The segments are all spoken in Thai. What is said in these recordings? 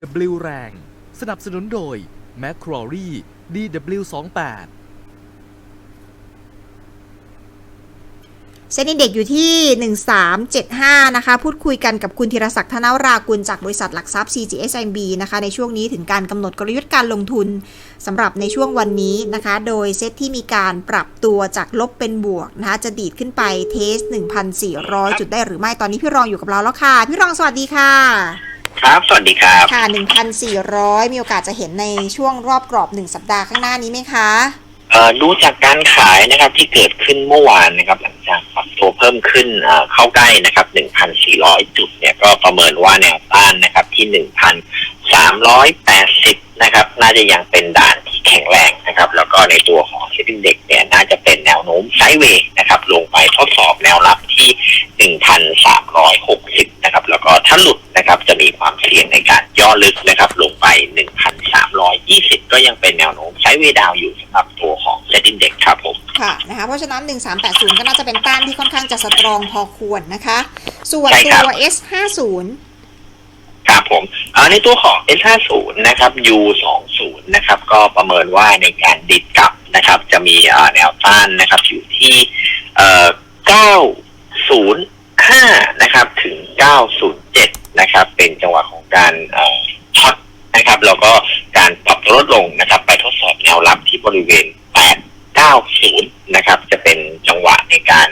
W แรง สนับสนุนโดย m c q u a r e DW28 เซ็นดีเด็กอยู่ที่ 1375 นะคะ พูดคุยกันกับคุณธีรศักดิ์ธนวรากุลจากบริษัทหลักทรัพย์ CGSMB นะคะ ในช่วงนี้ถึงการกำหนดกลยุทธ์การลงทุนสำหรับในช่วงวันนี้นะคะ โดยเซตที่มีการปรับตัวจากลบเป็นบวกนะคะ จะดีดขึ้นไปเทส 1,400 จุดได้หรือไม่ ตอนนี้พี่รองอยู่กับเราแล้วค่ะ พี่รองสวัสดีค่ะ ครับ สวัสดีครับ ค่ะ 1,400 มีโอกาสจะเห็นในช่วงรอบกรอบ 1 สัปดาห์ข้างหน้านี้ไหมคะเอ่อดูจากการขายนะครับที่เกิดขึ้นเมื่อวานนะครับหลังจากปรับตัวเพิ่มขึ้นเอ่อเข้าใกล้นะครับ 1,400 จุดเนี่ยก็ประเมินว่าแนวต้านนะครับที่ 1,380 นะครับ น่าจะยังเป็นด่านที่ แข็งแรงนะครับ แล้วก็ในตัวของเซ็นเด็กเนี่ยน่าจะเป็นแนวโน้มไซด์เวย์นะครับลงไปทดสอบแนวรับที่ 1,360 นะครับ แล้วก็ถ้าหลุดนะครับจะมีความเสี่ยงในการย่อลึกนะครับลงไป 1,320 ก็ยังเป็นแนวโน้มไซด์เวย์ดาวอยู่สำหรับตัวของเซ็นเด็กครับผมค่ะนะคะเพราะฉะนั้น 1380 ก็น่าจะเป็นต้านที่ค่อนข้างจะสตรองพอควรนะคะ ส่วนใช่ตัครับว S50 ครับ ผมเอ่อในตัวของ S50 นะครับ U20 นะครับ ก็ประเมินว่าในการดิดกลับนะครับ จะมีแนวต้านนะครับ อยู่ที่เอ่อ905 นะครับ ถึง 907 นะครับ เป็นจังหวะของการช็อตนะครับ แล้วก็การปรับลดลงนะครับ ไปทดสอบแนวรับที่บริเวณ 890 นะครับ จะเป็นจังหวะในการ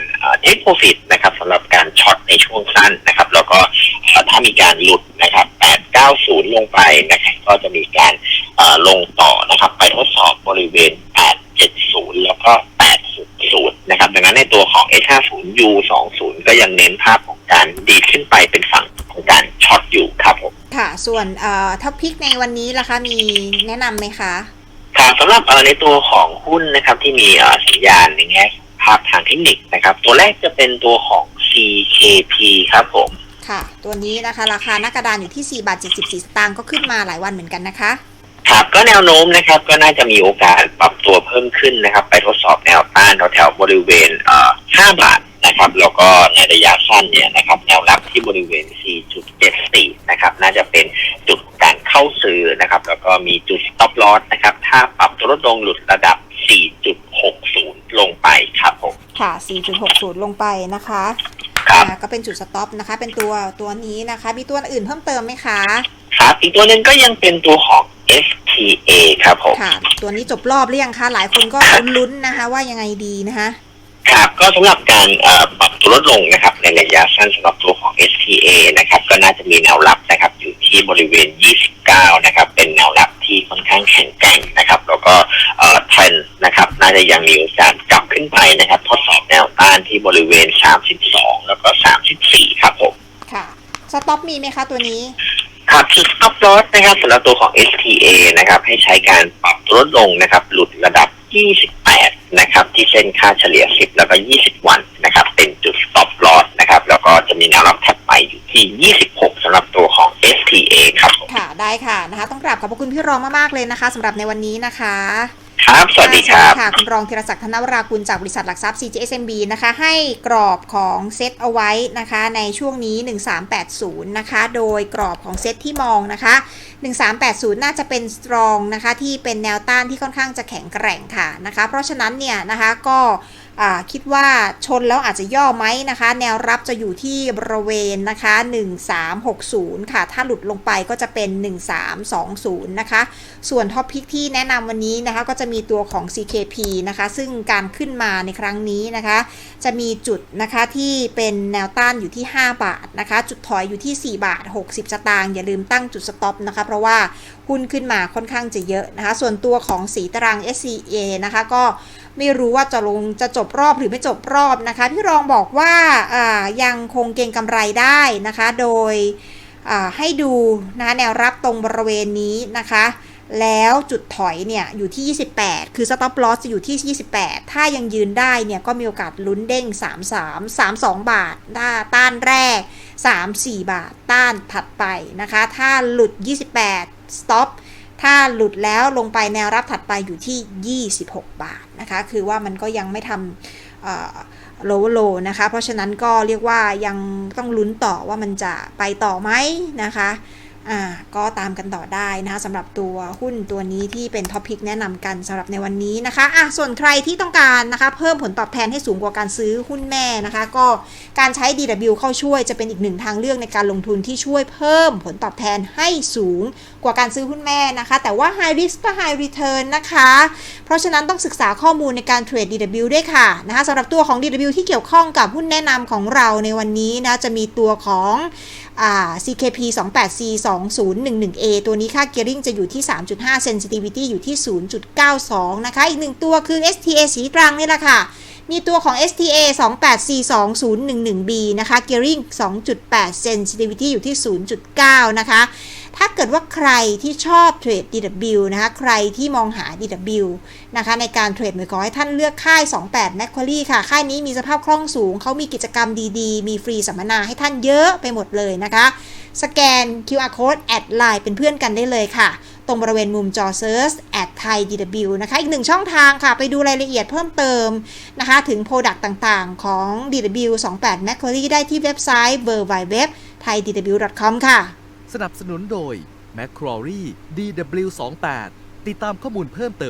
เทคโปรฟิตนะครับสำหรับการช็อตในช่วงสั้นนะครับ แล้วก็เอ่อถ้ามีการหลุดนะครับ 890 ลงไปนะครับก็จะมีการเอ่อลงต่อนะครับ ไปทดสอบบริเวณ 870 แล้วก็ 860 นะครับดังนั้นในตัวของ S50U20 ก็ยังเน้นภาพของการดีดขึ้นไปเป็นฝั่งของการช็อตอยู่ครับผมค่ะ ส่วนเอ่อท็อปพิกในวันนี้ล่ะคะมีแนะนำไหมคะครับสำหรับเอ่อในตัวของหุ้นนะครับที่มีเอ่อสัญญาณในแง่ของ ภาพทางเทคนิคนะครับ ตัวแรกจะเป็นตัวของ CKP ครับผม ค่ะ ตัวนี้นะคะ ราคาหน้ากระดานอยู่ที่ 4 บาท 74 สตางค์ก็ขึ้นมาหลายวันเหมือนกันนะคะครับก็แนวโน้มนะครับก็น่าจะมีโอกาสปรับตัวเพิ่มขึ้นนะครับ ไปทดสอบแนวต้านแถวๆบริเวณเอ่อ5บาทนะครับ แล้วก็ในระยะสั้นเนี่ยนะครับแนวรับที่บริเวณ 4.74 นะครับ น่าจะเป็นจุดการเข้าซื้อนะครับ แล้วก็มีจุด stop loss นะครับ ถ้าปรับตัวลดลงหลุดระดับ 4.60 ลงไป ครับผมค่ะ 4.60 ลงไปนะคะครับอ่าก็เป็นจุดสต็อปนะคะ เป็นตัวตัวนี้นะคะ มีตัวอื่นเพิ่มเติมไหมคะ ครับอีกตัวหนึ่งก็ยังเป็นตัวของ STA ครับผม ค่ะ ตัวนี้จบรอบหรือยังคะ หลายคนก็ลุ้นๆนะคะ ว่ายังไงดีนะคะ ครับก็สำหรับการเอ่อปรับตัวลดลงนะครับ ในระยะสั้นสำหรับตัวของ STA นะครับ ก็น่าจะมีแนวรับนะครับ อยู่ที่บริเวณ 29 นะครับ เป็นแนวรับที่ ค่อนข้างแข็งแกร่งนะครับ แล้วก็เอ่อเทรนด์นะครับน่าจะยังมีโอกาสกลับขึ้นไปนะครับ ทดสอบแนวต้านที่บริเวณ 32 แล้วก็ 34 ครับผมค่ะสต็อปมีไหมคะตัวนี้ครับจุด stop loss นะครับสำหรับตัวของ STA นะครับ ให้ใช้การปรับตัวลดลงนะครับ หลุดระดับ 28 นะครับ ที่เส้นค่าเฉลี่ย 10 แล้วก็ 20 วันนะครับ เป็นจุด stop loss นะครับ แล้วก็จะมีแนวรับถัดไปอยู่ที่ 26สำหรับตัวของ STA ครับผมค่ะได้ค่ะนะคะ ต้องกราบขอบพระคุณพี่รองมากๆเลยนะคะสำหรับในวันนี้นะคะ ครับ สวัสดีครับค่ะคุณรองธีรศักดิ์ธนวรากุลจากบริษัทหลักทรัพย์ CGSMB นะคะ ให้กรอบของเซตเอาไว้นะคะ ในช่วงนี้ 1380 นะคะ โดยกรอบของเซตที่มองนะคะ1380 น่าจะเป็นสตรองนะคะที่เป็นแนวต้านที่ค่อนข้างจะแข็งแกร่งค่ะนะคะ เพราะฉะนั้นเนี่ยนะคะก็คิดว่าชนแล้วอาจจะย่อไหมนะคะ แนวรับจะอยู่ที่บริเวณนะคะ 1360 ค่ะ ถ้าหลุดลงไปก็จะเป็น 1320 นะคะ ส่วนท็อปพิกที่แนะนำวันนี้นะคะ ก็จะมีตัวของ CKP นะคะ ซึ่งการขึ้นมาในครั้งนี้นะคะ จะมีจุดนะคะที่เป็นแนวต้านอยู่ที่ 5 บาทนะคะ จุดถอยอยู่ที่ 4 บาท 60สตางค์อย่าลืมตั้งจุดสต็อปนะคะเพราะว่าหุ้นขึ้นมาค่อนข้างจะเยอะนะคะ ส่วนตัวของสีตาราง SCA นะคะก็ไม่รู้ว่าจะลงจะจบรอบหรือไม่จบรอบนะคะ พี่รองบอกว่าายังคงเก็งกำไรได้นะคะ โดยให้ดูนะแนวรับตรงบริเวณนี้นะคะ แล้วจุดถอยเนี่ยอยู่ที่ 28 คือ stop loss จะอยู่ที่ 28 ถ้ายังยืนได้เนี่ยก็มีโอกาสลุ้นเด้ง 33 32 บาทต้าต้านแรก 34 บาทต้านถัดไปนะคะ ถ้าหลุด 28 stop ถ้าหลุดแล้วลงไปแนวรับถัดไปอยู่ที่ 26 บาทนะคะ คือว่ามันก็ยังไม่ทำโลโลนะคะ เพราะฉะนั้นก็เรียกว่ายังต้องลุ้นต่อว่ามันจะไปต่อไหมนะคะ อ่าก็ตามกันต่อได้นะคะสำหรับตัวหุ้นตัวนี้ที่เป็นท็อปพิกแนะนำกันสำหรับในวันนี้นะคะอะส่วนใครที่ต้องการนะคะเพิ่มผลตอบแทนให้สูงกว่าการซื้อหุ้นแม่นะคะ ก็การใช้ DW เข้าช่วยจะเป็นอีกหนึ่งทางเลือกในการลงทุนที่ช่วยเพิ่มผลตอบแทนให้สูงกว่าการซื้อหุ้นแม่นะคะ แต่ว่า high risk ก็ high return นะคะ เพราะฉะนั้นต้องศึกษาข้อมูลในการเทรด DW ด้วยค่ะนะคะสำหรับตัวของ DW ที่เกี่ยวข้องกับหุ้นแนะนำของเราในวันนี้นะจะมีตัวของ CKP 28C 2011A ตัวนี้ค่า gearing จะอยู่ที่ 3.5 sensitivity อยู่ที่ 0.92 นะคะ อีกหนึ่งตัวคือ STA สีตรังนี่แหละค่ะ มีตัวของ STA 28C 2011B นะคะ gearing 2.8 sensitivity อยู่ที่ 0.9 นะคะ ถ้าเกิดว่าใครที่ชอบเทรด DW นะคะ ใครที่มองหา DW นะคะ ในการเทรดหมายขอให้ท่านเลือกค่าย 28 Macquarie ค่ะ ค่ายนี้มีสภาพคล่องสูง เขามีกิจกรรมดีๆ มีฟรีสัมมนาให้ท่านเยอะไปหมดเลยนะคะ สแกน QR code แอดไลน์เป็นเพื่อนกันได้เลยค่ะ ตรงบริเวณมุมจอ Search แอดไทย DW นะคะ อีกหนึ่งช่องทางค่ะ ไปดูรายละเอียดเพิ่มเติมนะคะ ถึง Product ต่างๆ ของ DW 28 Macquarie ได้ที่เว็บไซต์ w w w t h a i d w com ค่ะ สนับสนุนโดย m c q u a r i e DW28 ติดตามข้อมูลเพิ่มเติม